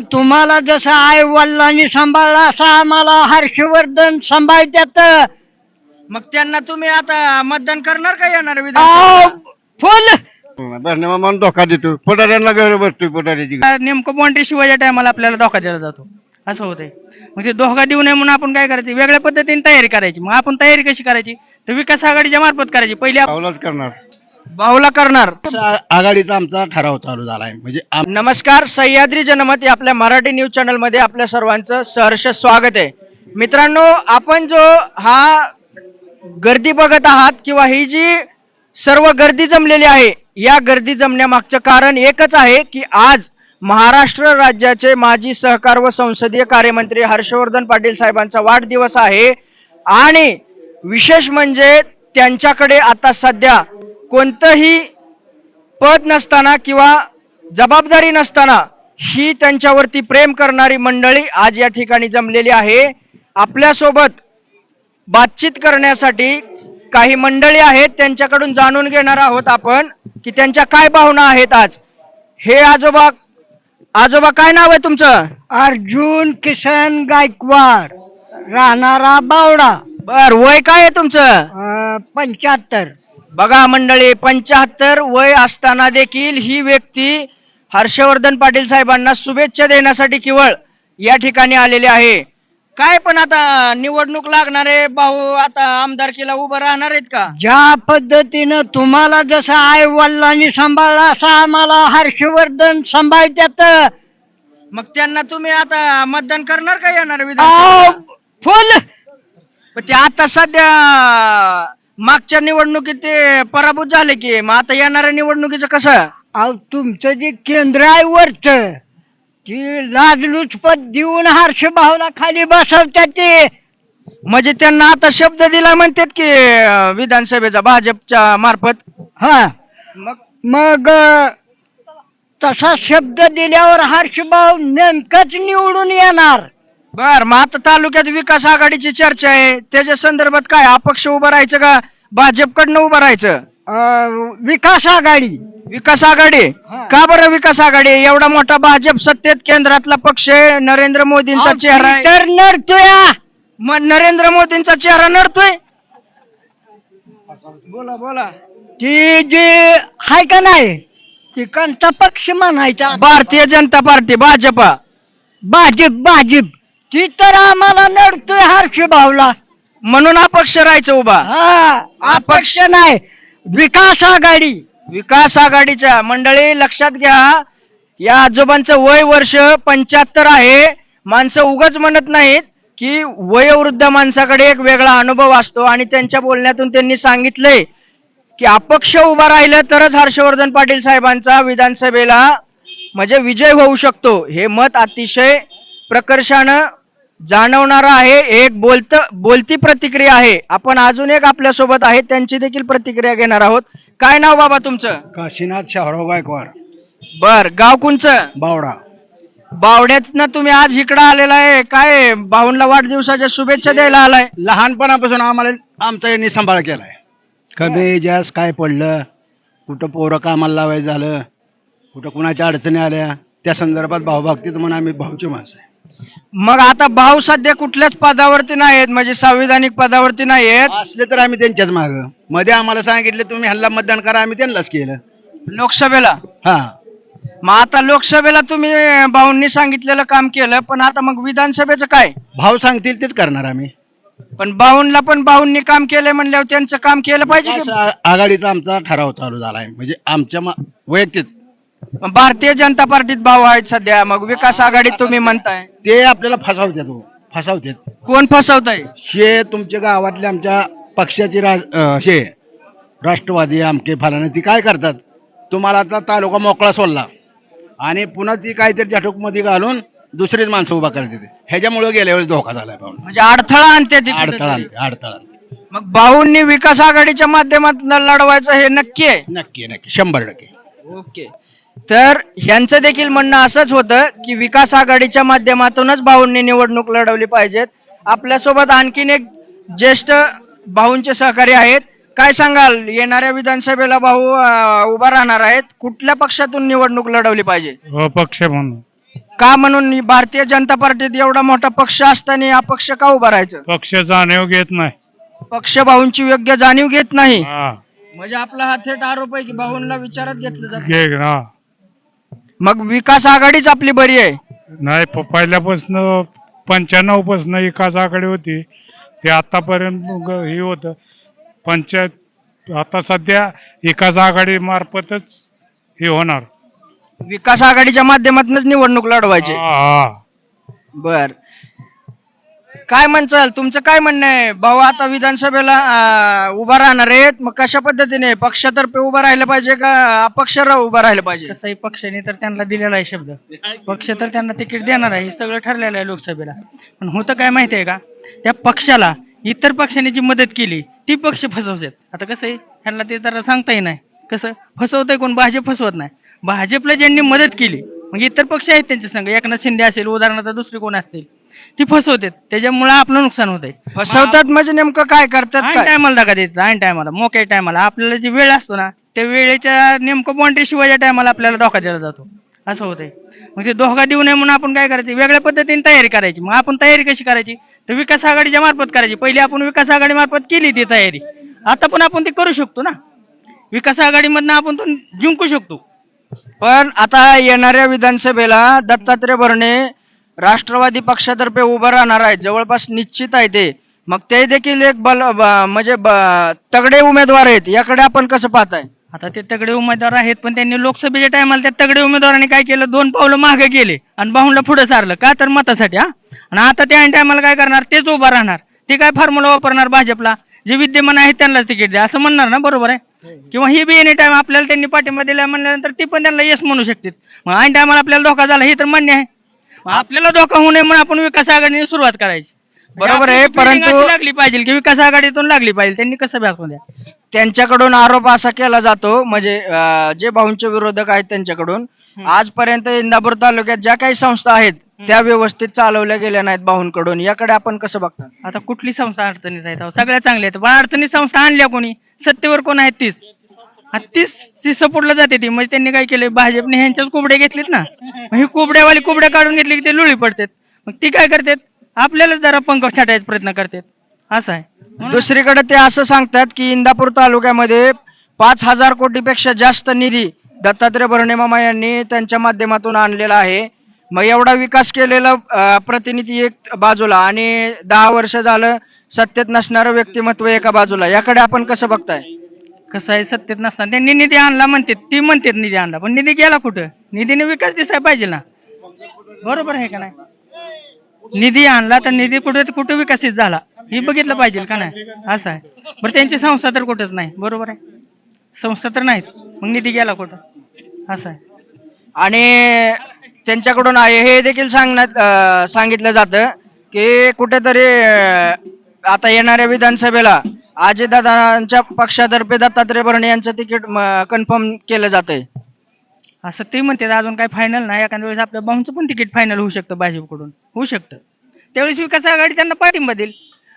तुम्हाला जसं आई वडिलांनी सांभाळला असं आम्हाला हर्षवर्धन सांभाळत्यात मग त्यांना तुम्ही आता मतदान करणार का येणार? फुल! धन्यवाद धोका देतो. पुढाऱ्यांना घर बसतो पुढाऱ्याची नेमकं बॉन्ड्री शिवायच्या टायमाला आपल्याला धोका दिला जातो. असं होतंय. मग ते धोका देऊ नये म्हणून आपण काय करायचं? वेगळ्या पद्धतीने तयारी करायची. मग आपण तयारी कशी करायची? तर विकास आघाडीच्या मार्फत करायची. पहिली आप- पावलाच करणार. भाऊला करणार. आघाडीचा आमचा ठराव चालू झालाय. म्हणजे आम- नमस्कार सह्याद्री जनमत या आपल्या मराठी न्यूज चॅनलमध्ये आपल्या सर्वांचं सहर्ष स्वागत आहे. मित्रांनो आपण जो हा गर्दी बघत आहात किंवा ही जी सर्व गर्दी जमलेली आहे या गर्दी जमण्यामागचं कारण एकच आहे की आज महाराष्ट्र राज्याचे माजी सहकार व संसदीय कार्यमंत्री हर्षवर्धन पाटील साहेबांचा वाढदिवस आहे. आणि विशेष म्हणजे त्यांच्याकडे आता सध्या कोणतंही पद नसताना किंवा जबाबदारी नसताना ही त्यांच्यावरती प्रेम करणारी मंडळी आज या ठिकाणी जमलेली आहे. आपल्यासोबत बातचीत करण्यासाठी काही मंडळी आहेत. त्यांच्याकडून जाणून घेणार आहोत आपण की त्यांच्या काय भावना आहेत आज. हे आजोबा आजोबा काय नाव आहे तुमचं? अर्जुन किसन गायकवाड राहणारा बावडा. बर वय काय आहे तुमचं? पंच्याहत्तर. बघा मंडळी पंचाहत्तर वय असताना देखील ही व्यक्ती हर्षवर्धन पाटील साहेबांना शुभेच्छा देण्यासाठी केवळ या ठिकाणी आलेली आहे. काय पण आता निवडणूक लागणारे भाऊ आता आमदारकीला उभं राहणार आहेत का? ज्या पद्धतीनं तुम्हाला जसं आई वडिलांनी सांभाळला असं आम्हाला हर्षवर्धन सांभाळत्यात मग त्यांना तुम्ही आता मतदान करणार का येणार अहो, विधानसभेला? फुल! पण ते आता सध्या मागच्या निवडणुकीत ते पराभूत झाले की मग आता येणाऱ्या निवडणुकीचं कसं? अहो तुमचं जे केंद्र आहे वरच ती लाजलुचपत देऊन हर्ष भावना खाली बसवतात ते. म्हणजे त्यांना आता शब्द दिला म्हणतात की अं, विधानसभेचा भाजपच्या मार्फत. हा. मग? मग अ, तसा शब्द दिल्यावर हर्षभाऊ नेमकंच निवडून येणार. बर मग आता तालुक्यात विकास आघाडीची चर्चा आहे. त्याच्या संदर्भात काय अपक्ष उभं राहायचं का भाजपकडनं उभं राहायचं? अ, विकास आघाडी. विकास आघाडी. का बरं विकास आघाडी? एवढा मोठा भाजप सत्तेत केंद्रातला पक्ष आहे नरेंद्र मोदींचा चेहरा आहे. तर नडतोय. मग नरेंद्र मोदींचा चेहरा नडतोय? बोला बोला. ती जी हाय का नाही? ती कोणता पक्ष म्हणायचा. भारतीय जनता पार्टी भाजपा. भाजप भाजप. ती तर आम्हाला नडतोय हर्ष भाऊला. म्हणून अपक्ष राहायचं उभा. हा. अपक्ष नाही. विकास आघाडी. विकास आघाडीच्या मंडळी लक्षात घ्या या आजोबांचं वय वर्ष पंच्याहत्तर आहे. माणसं उगच म्हणत नाहीत की वयोवृद्ध माणसाकडे एक वेगळा अनुभव असतो आणि त्यांच्या बोलण्यातून त्यांनी सांगितलंय की अपक्ष उभा राहिलं तरच हर्षवर्धन पाटील साहेबांचा विधानसभेला म्हणजे विजय होऊ शकतो. हे मत अतिशय प्रकर्षानं जाणवणारं आहे एक बोलत बोलती प्रतिक्रिया आहे. आपण अजून एक आपल्यासोबत आहे त्यांची देखील प्रतिक्रिया घेणार आहोत. काय नाव बाबा तुमचं? काशीनाथ शाहराव गायकवाड. बर गाव कोणचं? बावडा. बावड्यातनं तुम्ही आज इकडं आलेला आहे. काय भाऊंला वाढदिवसाच्या शुभेच्छा द्यायला आलाय? लहानपणापासून आम्हाला आमचा यांनी सांभाळ केलाय. कमी जास्त काय पडलं कुठं पोरं कामाला लावायचं झालं कुठं कुणाच्या अडचणी आल्या त्या संदर्भात भाऊभक्तीत म्हणून आम्ही भाऊची माणसं आहे. मग आता भाऊ सध्या कुठल्याच पदावरती नाहीत म्हणजे संविधानिक पदावरती नाहीयेत. असले तर आम्ही त्यांच्याच माग. मध्ये आम्हाला सांगितलं तुम्ही हल्ला मतदान करा आम्ही त्यांनाच केलं. लोकसभेला? हा. मग आता लोकसभेला तुम्ही भाऊंनी सांगितलेलं काम केलं पण आता मग विधानसभेचं काय? भाऊ सांगतील तेच करणार आम्ही. पण भाऊंला पण भाऊंनी काम केलंय म्हणल्यावर त्यांचं काम केलं पाहिजे की? आघाडीचा आमचा ठराव चालू झालाय. म्हणजे आमच्या मा- वैयक्तिक मग भारतीय जनता पार्टीत भाऊ आहेत सध्या. मग विकास आघाडीत तुम्ही म्हणताय. ते आपल्याला फसवतात हो, फसवतात. कोण फसवताय? हे तुमच्या गावातले आमच्या पक्षाचे राज अं, हे राष्ट्रवादी आमके फलाने ती काय करतात? तुम्हाला आता तालुका मोकळा सोडला. आणि पुन्हा ती काहीतरी मध्ये घालून दुसरीच माणसं उभा करत येते ह्याच्यामुळे गेल्या वेळेस धोका झालाय पाहून म्हणजे अडथळा आणते ती अडथळा कुठेतरी. आणते, अडथळा आणते. मग भाऊंनी विकास आघाडीच्या माध्यमातून लढवायचं हे नक्की आहे? नक्की नक्की शंभर टक्के. ओके. तर ह्यांचं देखील म्हणणं असंच होतं की विकास आघाडीच्या माध्यमातूनच भाऊंनी निवडणूक लढवली पाहिजेत. आपल्यासोबत आणखीन एक ज्येष्ठ भाऊंचे सहकारी आहेत. काय सांगाल? येणाऱ्या विधानसभेला भाऊ उभा राहणार आहेत. कुठल्या पक्षातून निवडणूक लढवली पाहिजे? अपक्ष म्हणून. का म्हणून? भारतीय जनता पार्टीत एवढा मोठा पक्ष असताना अपक्ष का उभा राहायचं? पक्ष जाणीव घेत नाही. पक्ष भाऊंची योग्य जाणीव घेत नाही. हा. म्हणजे आपला हा थेट आरोप आहे की भाऊंना विचारात घेतलं जात. घे हा. मग विकास आघाडीच आपली बरी आहे. नाही प- पहिल्यापासून पंच्याण्णवपासून एकाच आकडे होती. ते आतापर्यंत मग हे होतं. पंचायत आता सध्या एकाच आघाडी मार्फतच हे होणार. विकास आघाडीच्या माध्यमातूनच निवडणूक लढवायची. हा, हा. बर. काय म्हणचाल? तुमचं काय म्हणणं आहे? भाऊ आता विधानसभेला अं, उभा राहणार आहेत. मग कशा पद्धतीने? पक्षातर्फे उभा राहिलं पाहिजे का अपक्ष रा- उभा राहिलं पाहिजे? कसंही पक्षाने तर त्यांना दिलेला आहे शब्द. पक्ष तर त्यांना तिकीट देणार आहे. हे सगळं ठरलेलं आहे लोकसभेला. पण होतं काय माहिती आहे का? त्या पक्षाला इतर पक्षाने जी मदत केली ती पक्ष फसवतात. आता कसं आहे ह्यांना ते जरा सांगताही नाही. कसं? फसवतंय कोण? भाजप फसवत नाही. भाजपला ज्यांनी मदत केली मग इतर पक्ष आहेत त्यांच्या संघ एकनाथ शिंदे असेल उदाहरणार्थ दुसरे कोण असतील? ती फसवतात. त्याच्यामुळे आपलं नुकसान होत आहे फसवतात म्हणजे नेमकं काय करतात ऐन काय? टायमाला धक्का देतात ऐन टायमाला मोक्या टायमाला. आपल्याला जी वेळ असतो ना त्या वेळेच्या नेमकं बाउंड्री शिवायच्या टायमाला आपल्याला धोका दिला जातो. असं होतंय. मग ते धोका देऊ नये म्हणून आपण काय करायचं? वेगळ्या पद्धतीने तयारी करायची. मग आपण तयारी कशी करायची? तर विकास आघाडीच्या मार्फत करायची. पहिली आपण विकास आघाडी मार्फत केली ती तयारी. आता पण आपण ते करू शकतो ना. विकास आघाडीमधनं आपण तो जिंकू शकतो. पण आता येणाऱ्या विधानसभेला दत्तात्रय भरणे राष्ट्रवादी पक्षातर्फे उभं राहणार आहे. जवळपास निश्चित आहे ते. मग ते देखील एक बल ब- म्हणजे ब- तगडे उमेदवार आहेत. याकडे आपण कसं पाहताय? आता ते तगडे उमेदवार आहेत पण त्यांनी लोकसभेच्या टायमाला त्या तगडे उमेदवारांनी काय केलं? दोन पावलं मागे गेले आणि बाहुंडला पुढे सारलं. का तर मतासाठी हा? आणि आता त्या टायमाला काय करणार? तेच उभा राहणार. ते काय फॉर्म्युला वापरणार भाजपला? जे विद्यमान आहेत त्यांनाच तिकीट द्या. असं म्हणणार ना? बरोबर आहे? किंवा ही बी एनी टाइम आपल्याला त्यांनी पाठिंबा दिला म्हणल्यानंतर ती पण त्यांना येस म्हणू शकते मग ऐन टायमाला आपल्याला धोका झाला हे तर मान्य आहे. मग आपल्याला धोका होऊ नये म्हणून आपण विकास आघाडीने सुरुवात करायची. बरोबर आहे, आपली परंतु- अशी लागली पाहिजे की विकास आघाडीतून लागली पाहिजे त्यांनी कसं बॅक द्या? त्यांच्याकडून आरोप असा केला जातो म्हणजे अं, जे भाऊंचे विरोधक आहेत त्यांच्याकडून आजपर्यंत इंदापूर तालुक्यात ज्या काही संस्था आहेत त्या व्यवस्थित चालवल्या गेल्या नाहीत भाऊंकडून. याकडे आपण कसं बघता? आता कुठली संस्था अडचणीत आहेत? अहो, सगळ्या चांगल्या आहेत. पण अडचणीत संस्था आणल्या कोणी? सत्तेवर कोण आहेत तीच? तीच ती सपोर्टला जाते ती. म्हणजे त्यांनी काय केलं भाजपने ह्यांच्याच कोबड्या घेतलीत ना. मग ही कोबड्यावाली कोबड्या काढून घेतली की ते लुळी पडतात. मग ती काय करतात? आपल्यालाच जरा पंख छाटायचा प्रयत्न करतात. असं आहे. दुसरीकडे ते असं सांगतात की इंदापूर तालुक्यामध्ये पाच हजार कोटीपेक्षा जास्त निधी दत्तात्रय भरणे मामा यांनी त्यांच्या माध्यमातून आणलेला आहे. मग एवढा विकास केलेला प्रतिनिधी एक बाजूला आणि दहा वर्ष झालं सत्तेत नसणारं व्यक्तिमत्व एका बाजूला. याकडे आपण कसं बघताय? कसं आहे सत्तेत नसताना त्यांनी निधी आणला म्हणतात ती म्हणतात निधी आणला पण निधी गेला कुठं? निधीने विकास दिसायला पाहिजे ना. बरोबर आहे का नाही? निधी आणला तर निधी कुठे कुठे विकसित झाला? हे बघितलं पाहिजे का नाही? असं आहे. बरं त्यांची संस्था तर कुठंच नाही. बरोबर आहे. संस्था तर नाहीत. मग निधी गेला कुठं? असं आहे. आणि त्यांच्याकडून आहे हे देखील सांगण्यात सांगितलं जातं की कुठेतरी आता येणाऱ्या विधानसभेला अजितदादांच्या पक्षातर्फे दत्तात्रय भरणे यांचं तिकीट कन्फर्म केलं जातंय. असं ते म्हणतात अजून काय फायनल नाही. एखाद्या वेळेस आपल्या भाऊंचं पण तिकीट फायनल होऊ शकतं भाजपकडून. होऊ शकतं. त्यावेळेस विकास आघाडी त्यांना पाठिंबा देईल.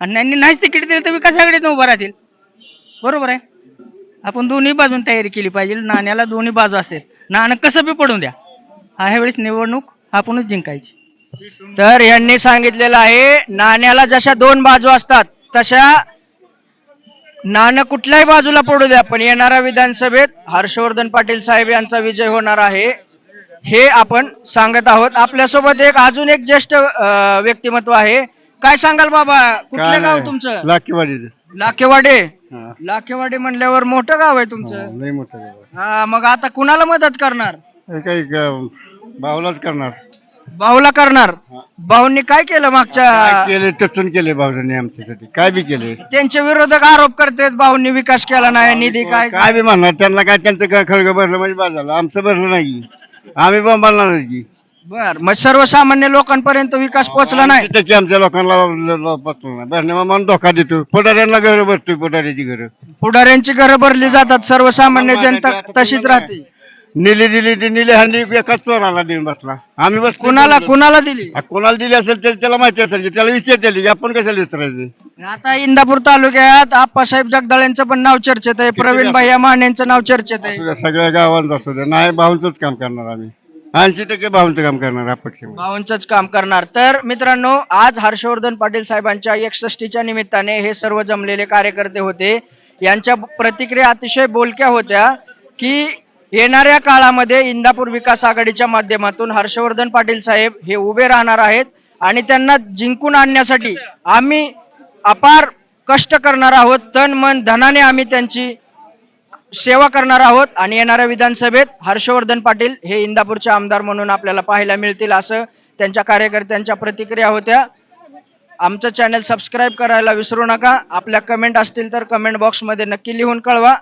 आणि त्यांनी नाहीच तिकीट दिलं तर विकास आघाडीत उभा राहतील. बरोबर आहे? आपण दोन्ही बाजून तयारी केली पाहिजे. नाण्याला दोन्ही बाजू असतात नाणं कसं बी पडून द्या. ह्या वेळेस निवडणूक आपणच जिंकायची. तर यांनी सांगितलेलं आहे नाण्याला जशा दोन बाजू असतात तशा नाणं कुठल्याही बाजूला पडू द्या पण येणाऱ्या विधानसभेत हर्षवर्धन पाटील साहेब यांचा विजय होणार आहे हे आपण सांगत आहोत. आपल्यासोबत एक अजून एक ज्येष्ठ अं, व्यक्तिमत्व आहे. काय सांगाल बाबा? कुठलं गाव तुमचं? लाकीवाडी लाखेवाडे? लाखेवाडी म्हणल्यावर मोठं गाव आहे तुमचं. मोठं गाव. हा मग आता कुणाला मदत करणार? हे काही ग- भाऊलाच करणार. भाऊला करणार. भाऊंनी काय केलं मागच्या केले? टचून केले भाऊजांनी आमच्यासाठी. काय बी केले? त्यांचे विरोधक आरोप करतात भाऊंनी विकास केला नाही निधी काय काय बी म्हणणार त्यांना काय त्यांचं काय खळग भरलं म्हणजे बाद झालं आमचं भरलं नाही. आम्ही पण की. बर मग सर्वसामान्य लोकांपर्यंत विकास पोहोचला नाही? टक्के आमच्या लोकांना ल- ल- पचलं नाही. भरणे धोका देतो. पुढाऱ्यांना घर भरतो पुढाऱ्याची घर. पुढाऱ्यांची घरं भरली जातात सर्वसामान्य जनता तशीच राहते. निली दिली ती निली हंडी एकाच चोराला देऊन बसला. आम्ही बस कुणाला कुणाला दिली? कोणाला दिली असेल तर त्याला माहिती असेल की त्याला विचारते की आपण कशाला विचारायचं आता इंदापूर तालुक्यात आप्पासाहेब जगदाळेंचं पण नाव चर्चेत आहे. प्रवीण भाई मानेंचं नाव चर्चेत आहे. सगळ्या गावांत असू द्या. नाही भाऊंच काम करणार आम्ही. ऐंशी टक्के भाऊंचं काम करणार अपक्ष. भाऊंचंच काम करणार. तर मित्रांनो आज हर्षवर्धन पाटील साहेबांच्या एकसष्टीच्या निमित्ताने हे सर्व जमलेले कार्यकर्ते होते. यांच्या प्रतिक्रिया अतिशय बोलक्या होत्या की येणाऱ्या काळामध्ये इंदापूर विकास आघाडीच्या माध्यमातून हर्षवर्धन पाटील साहेब हे उभे राहणार आहेत आणि त्यांना जिंकून आणण्यासाठी आम्ही अपार कष्ट करणार आहोत तन मन धनाने आम्ही त्यांची सेवा करणार आहोत आणि येणाऱ्या विधानसभेत हर्षवर्धन पाटील हे इंदापूरचे आमदार म्हणून आपल्याला पाहायला मिळतील असं त्यांच्या कार्यकर्त्यांच्या प्रतिक्रिया होत्या. आमचं चॅनल सबस्क्राईब करायला विसरू नका. आपल्या कमेंट असतील तर कमेंट बॉक्समध्ये नक्की लिहून कळवा.